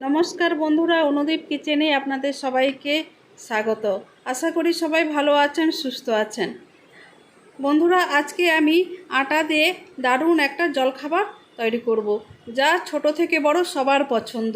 নমস্কার বন্ধুরা, অনুদীপ কিচেনে আপনাদের সবাইকে স্বাগত। আশা করি সবাই ভালো আছেন, সুস্থ আছেন। বন্ধুরা, আজকে আমি আটা দিয়ে দারুণ একটা জলখাবার তৈরি করব। যা ছোট থেকে বড় সবার পছন্দ।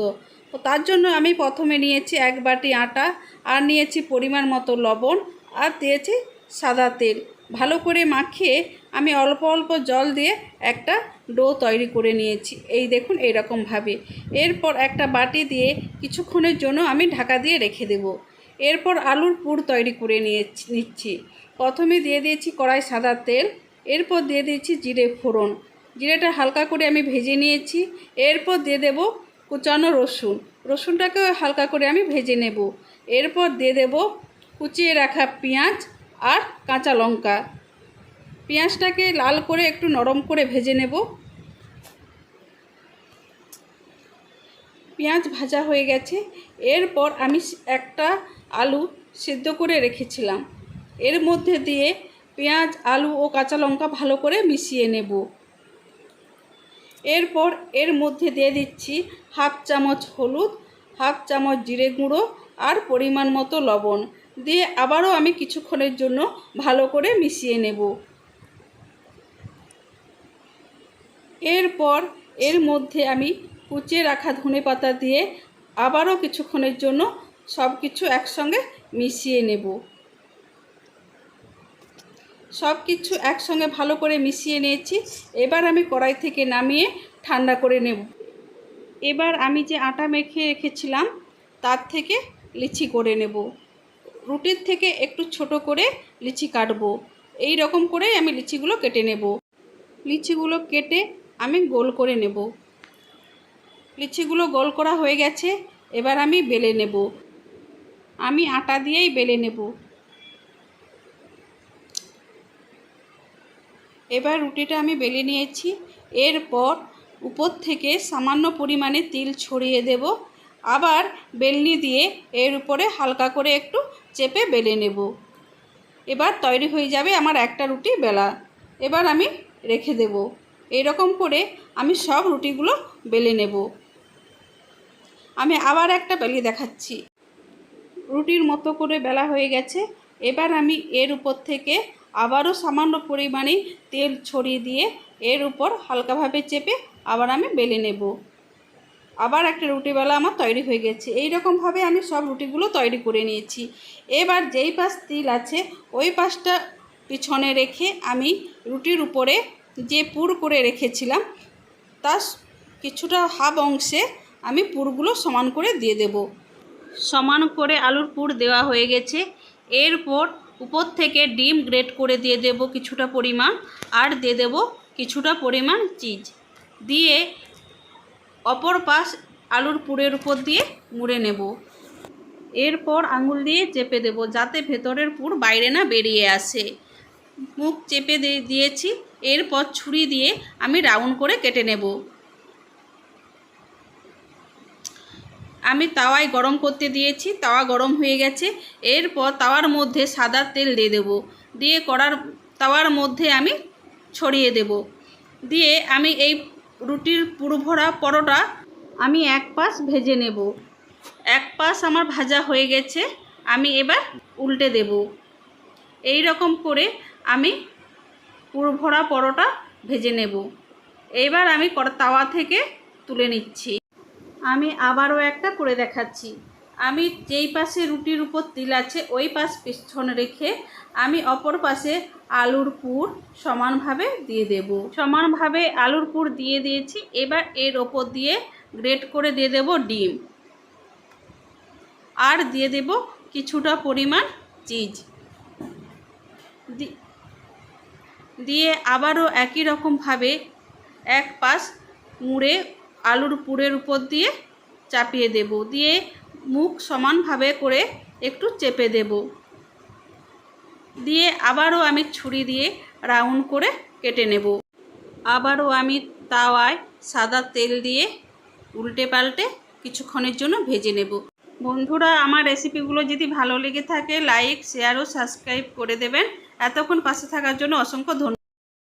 তো তার জন্য আমি প্রথমে নিয়েছি এক বাটি আটা, আর নিয়েছি পরিমাণ মতো লবণ, আর দিয়েছি সাদা তেল। ভালো করে মাখিয়ে আমি অল্প অল্প জল দিয়ে একটা ডো তৈরি করে নিয়েছি। এই দেখুন, এইরকমভাবে। এরপর একটা বাটি দিয়ে কিছুক্ষণের জন্য আমি ঢাকা দিয়ে রেখে দেব। এরপর আলুর পুর তৈরি করে নিয়ে নিচ্ছি। প্রথমে দিয়ে দিয়েছি কড়াই সাদা তেল, এরপর দিয়ে দিয়েছি জিরে ফোড়ন। জিরেটা হালকা করে আমি ভেজে নিয়েছি। এরপর দিয়ে দেব কুচানো রসুন। রসুনটাকেও হালকা করে আমি ভেজে নেব। এরপর দিয়ে দেব কুচিয়ে রাখা পেঁয়াজ আর কাঁচা লঙ্কা। পেঁয়াজটাকে লাল করে একটু নরম করে ভেজে নেব। পেঁয়াজ ভাজা হয়ে গেছে। এরপর আমি একটা আলু সিদ্ধ করে রেখেছিলাম। এর মধ্যে দিয়ে পেঁয়াজ, আলু ও কাঁচা লঙ্কা ভালো করে মিশিয়ে নেব। এরপর এর মধ্যে দিয়ে দিচ্ছি হাফ চামচ হলুদ, হাফ চামচ জিরে গুঁড়ো আর পরিমাণ মতো লবণ। দিয়ে আবারও আমি কিছুক্ষণের জন্য ভালো করে মিশিয়ে নেব। এরপর এর মধ্যে আমি কুচিয়ে রাখা ধনে পাতা দিয়ে আবারও কিছুক্ষণের জন্য সব কিছু একসঙ্গে মিশিয়ে নেব। সব কিছু একসঙ্গে ভালো করে মিশিয়ে নিয়েছি। এবার আমি কড়াই থেকে নামিয়ে ঠান্ডা করে নেব। এবার আমি যে আটা মেখে রেখেছিলাম, তার থেকে লিচি করে নেব। রুটির থেকে একটু ছোট করে লিচি কাটবো। এই রকম করেই আমি লিচিগুলো কেটে নেব। লিচিগুলো কেটে আমি গোল করে নেব। লিচিগুলো গোল করা হয়ে গেছে, এবার আমি বেলে নেব। আমি আটা দিয়েই বেলে নেব। এবার রুটিটা আমি বেলে নিয়েছি। এরপর উপর থেকে সামান্য পরিমাণে তিল ছড়িয়ে দেব। আবার বেলনি দিয়ে এর উপরে হালকা করে একটু চেপে বেলে নেব। এবার তৈরি হয়ে যাবে আমার একটা রুটি বেলা। এবার আমি রেখে দেব। এইরকম করে আমি সব রুটিগুলো বেলে নেব। আমি আবার একটা বেলে দেখাচ্ছি। রুটির মতো করে বেলা হয়ে গেছে। এবার আমি এর উপর থেকে আবারও সামান্য পরিমাণে তেল ছড়িয়ে দিয়ে এর উপর হালকাভাবে চেপে আবার আমি বেলে নেব। আবার একটা রুটি বেলা আমার তৈরি হয়ে গেছে। এই রকমভাবে আমি সব রুটিগুলো তৈরি করে নিয়েছি। এবার যেই পাশ তিল আছে, ওই পাশটা পিছনে রেখে আমি রুটির উপরে যে পুর করে রেখেছিলাম, তার কিছুটা হাফ অংশে আমি পুরগুলো সমান করে দিয়ে দেব। সমান করে আলুর পুর দেওয়া হয়ে গেছে। এরপর উপর থেকে ডিম গ্রেট করে দিয়ে দেব কিছুটা পরিমাণ, আর দিয়ে দেব কিছুটা পরিমাণ চিজ। দিয়ে অপর পাশ আলুর পুরের উপর দিয়ে মুড়ে নেব। এরপর আঙুল দিয়ে চেপে দেব যাতে ভেতরের পুর বাইরে না বেরিয়ে আসে। মুখ চেপে দিয়েছি, এরপর ছুরি দিয়ে আমি রাউন্ড করে কেটে নেব। আমি তাওয়ায় গরম করতে দিয়েছি, তাওয়া গরম হয়ে গেছে। এরপর তাওয়ার মধ্যে সাদা তেল দিয়ে দেব। দিয়ে করার, তাওয়ার মধ্যে আমি ছড়িয়ে দেব। দিয়ে আমি এই রুটির পুরো ভরা পরোটা আমি এক পাশ ভেজে নেব। এক পাশ আমার ভাজা হয়ে গেছে, আমি এবার উল্টে দেব। এই রকম করে আমি পুরো ভরা পরোটা ভেজে নেব। এবার আমি তাওয়া থেকে তুলে নিচ্ছি। আমি আবারও একটা করে দেখাচ্ছি। আমি যেই পাশে রুটির উপর তিল আছে, ওই পাশ পিছনে রেখে আমি অপর পাশে আলুর পুর সমানভাবে দিয়ে দেব। সমানভাবে আলুর পুর দিয়ে দিয়েছি, এবার এর ওপর দিয়ে গ্রেট করে দিয়ে দেব ডিম। আর দিয়ে দেব কিছুটা পরিমাণ চিজ। দিয়ে আবারও একই রকমভাবে এক পাশ মুড়ে আলুর পুরের উপর দিয়ে চাপিয়ে দেব। দিয়ে মুখ সমানভাবে করে একটু চেপে দেব। দিয়ে আবারও আমি ছুরি দিয়ে রাউন্ড করে কেটে নেব। আবারও আমি তাওয়ায় সাদা তেল দিয়ে উল্টে পাল্টে কিছুক্ষণের জন্য ভেজে নেব। বন্ধুরা, আমার রেসিপিগুলো যদি ভালো লেগে থাকে, লাইক, শেয়ার ও সাবস্ক্রাইব করে দেবেন। এতক্ষণ পাশে থাকার জন্য অসংখ্য ধন্যবাদ।